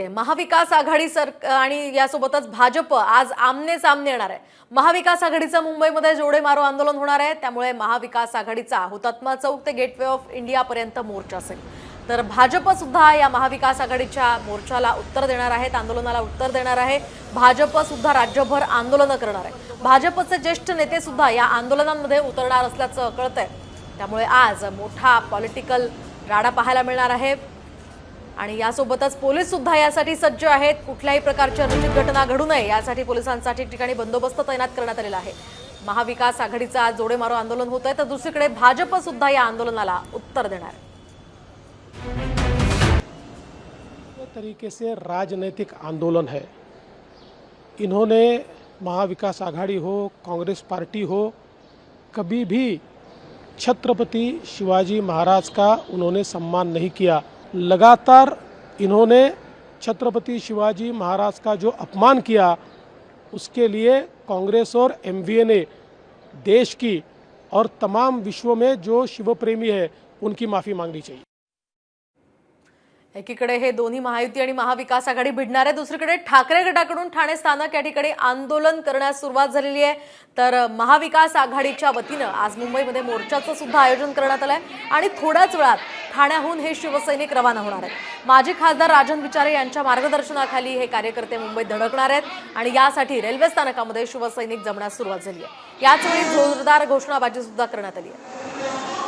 दिसते महाविकास आघाडी सर आणि यासोबतच भाजप आज आमने सामने येणार आहे. महाविकास आघाडीचं मुंबईमध्ये जोडे मारो आंदोलन होणार आहे. त्यामुळे महाविकास आघाडीचा हुतात्मा चौक ते गेटवे ऑफ इंडियापर्यंत मोर्चा असेल. तर भाजप सुद्धा या महाविकास आघाडीच्या मोर्चाला उत्तर देणार आहेत आंदोलनाला उत्तर देणार आहे. भाजप सुद्धा राज्यभर आंदोलनं करणार आहे. भाजपचे ज्येष्ठ नेते सुद्धा या आंदोलनांमध्ये उतरणार असल्याचं कळतंय. त्यामुळे आज मोठा पॉलिटिकल राडा पाहायला मिळणार आहे. आणि यासोबतच पोलीस सुद्धा यासाठी सज्ज आहेत. कुठल्याही प्रकारची अनुचित घटना घडू नये यासाठी पोलिसांसाठी ठिकाणी बंदोबस्त तैनात करण्यात आलेला आहे. महाविकास आघाडीचं आज जोडेमारो आंदोलन होत आहे तर दुसरीकडे भाजप सुद्धा या आंदोलनाला उत्तर देणार. आहे तरीके से राजनीतिक आंदोलन है। इन्होंने महाविकास आघाड़ी हो कांग्रेस पार्टी हो कभी भी छत्रपति शिवाजी महाराज का उन्होंने सम्मान नहीं किया। लगातार इन्होंने छत्रपति शिवाजी महाराज का जो अपमान किया उसके लिए कांग्रेस और एम ने देश की और तमाम विश्व में जो शिवप्रेमी है उनकी माफ़ी मांगनी चाहिए। एकीकडे हे दोन्ही महायुती आणि महाविकास आघाडी भिडणार आहे. दुसरीकडे ठाकरे गटाकडून ठाणे स्थानक या ठिकाणी आंदोलन करण्यास सुरुवात झालेली आहे. तर महाविकास आघाडीच्या वतीनं आज मुंबईमध्ये मोर्चाचं सुद्धा आयोजन करण्यात आलं आहे आणि थोड्याच वेळात ठाण्याहून हे शिवसैनिक रवाना होणार आहेत. माजी खासदार राजन विचारे यांच्या मार्गदर्शनाखाली हे कार्यकर्ते मुंबईत धडकणार आहेत आणि यासाठी रेल्वे स्थानकामध्ये शिवसैनिक जमण्यास सुरुवात झाली आहे. याच वेळी जोरदार घोषणाबाजी सुद्धा करण्यात आली आहे.